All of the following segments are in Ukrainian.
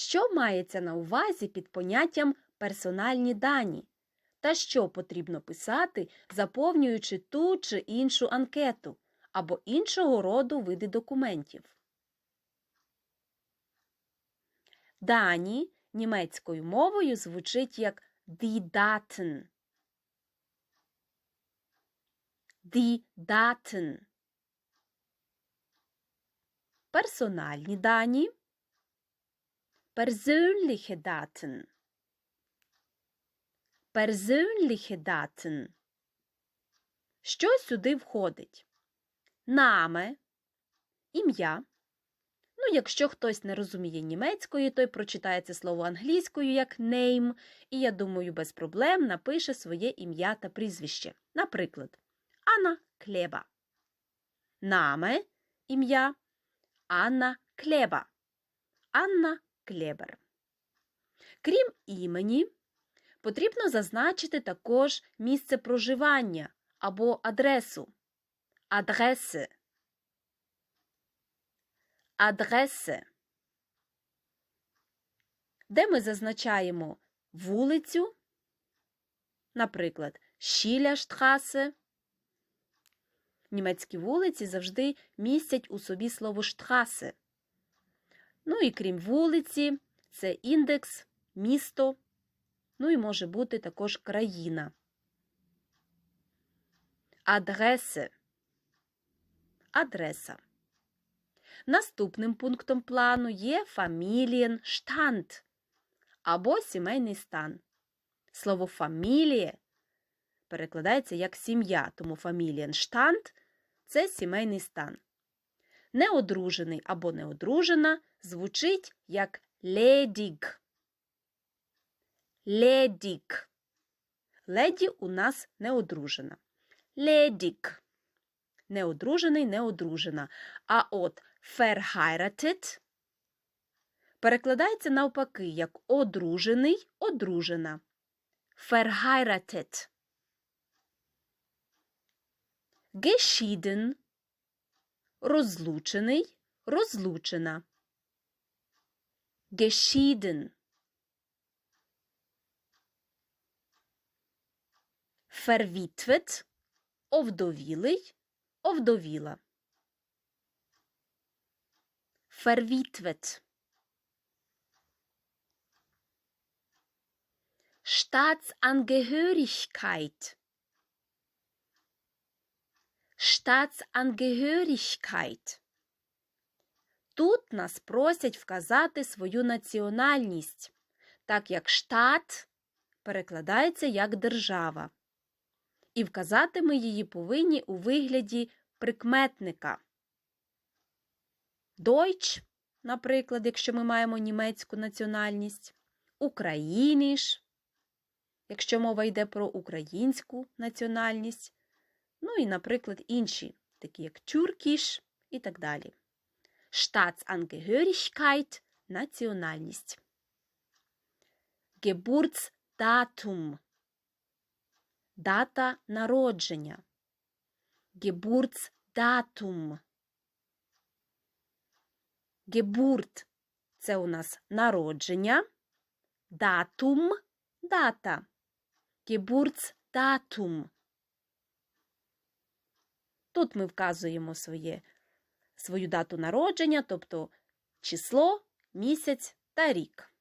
Що мається на увазі під поняттям персональні дані? Та що потрібно писати, заповнюючи ту чи іншу анкету або іншого роду види документів? Дані німецькою мовою звучить як die Daten. Персональні дані. Persönliche Daten. Persönliche Daten. Що сюди входить? Наме, ім'я. Ну, якщо хтось не розуміє німецької, той прочитає це слово англійською як name, і я думаю, без проблем напише своє ім'я та прізвище. Наприклад, Анна Клеба. Наме, ім'я Анна Клеба. Анна Клебер. Крім імені, потрібно зазначити також місце проживання або адресу. Адреси. Адреси. Де ми зазначаємо вулицю, наприклад, Шіляштрасе. Німецькі вулиці завжди містять у собі слово штрасе. Ну і крім вулиці, це індекс, місто, ну і може бути також країна. Адреси. Адреса. Наступним пунктом плану є фамілієнштанд або сімейний стан. Слово фамілія перекладається як сім'я, тому фамілієнштанд – це сімейний стан. Неодружений або неодружена звучить як ледік. Ледік. Леді у нас неодружена. Ледік. Неодружений, неодружена. А от verheiratet перекладається навпаки як одружений, одружена. Verheiratet. Geschieden розлучений, розлучена. Geschieden. Verwitwet – овдовілий, овдовіла. Verwitwet. Staatsangehörigkeit. Staatsangehörigkeit. Тут нас просять вказати свою національність, так як штат перекладається як держава. І вказати ми її повинні у вигляді прикметника. Deutsch, наприклад, якщо ми маємо німецьку національність, Україніш, якщо мова йде про українську національність, ну і, наприклад, інші, такі як Тюркіш і так далі. Staatsangehörigkeit – національність. Geburtsdatum – дата народження. Geburtsdatum. Geburt – це у нас народження. Датум – дата. Geburtsdatum. Тут ми вказуємо своє, свою дату народження, тобто число, місяць та рік.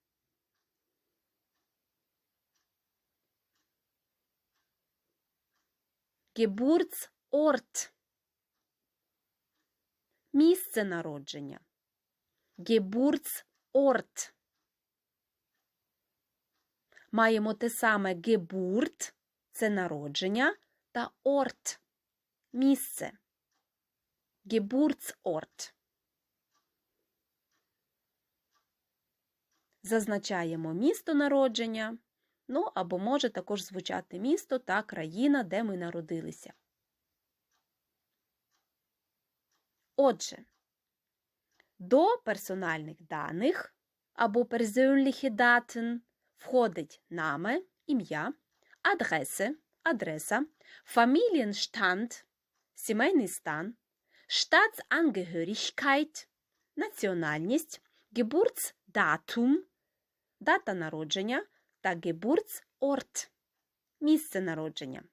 Geburtsort. Місце народження. Geburtsort. Маємо те саме Geburt – це народження, та Ort – місце. Geburtsort. Зазначаємо місто народження, ну або може також звучати місто та країна, де ми народилися. Отже, до персональних даних або persönliche Daten входить наме, ім'я, адреси, адреса, Familienstand, сімейний стан, Staatsangehörigkeit, національність, Geburtsdatum, дата народження та Geburtsort – місце народження.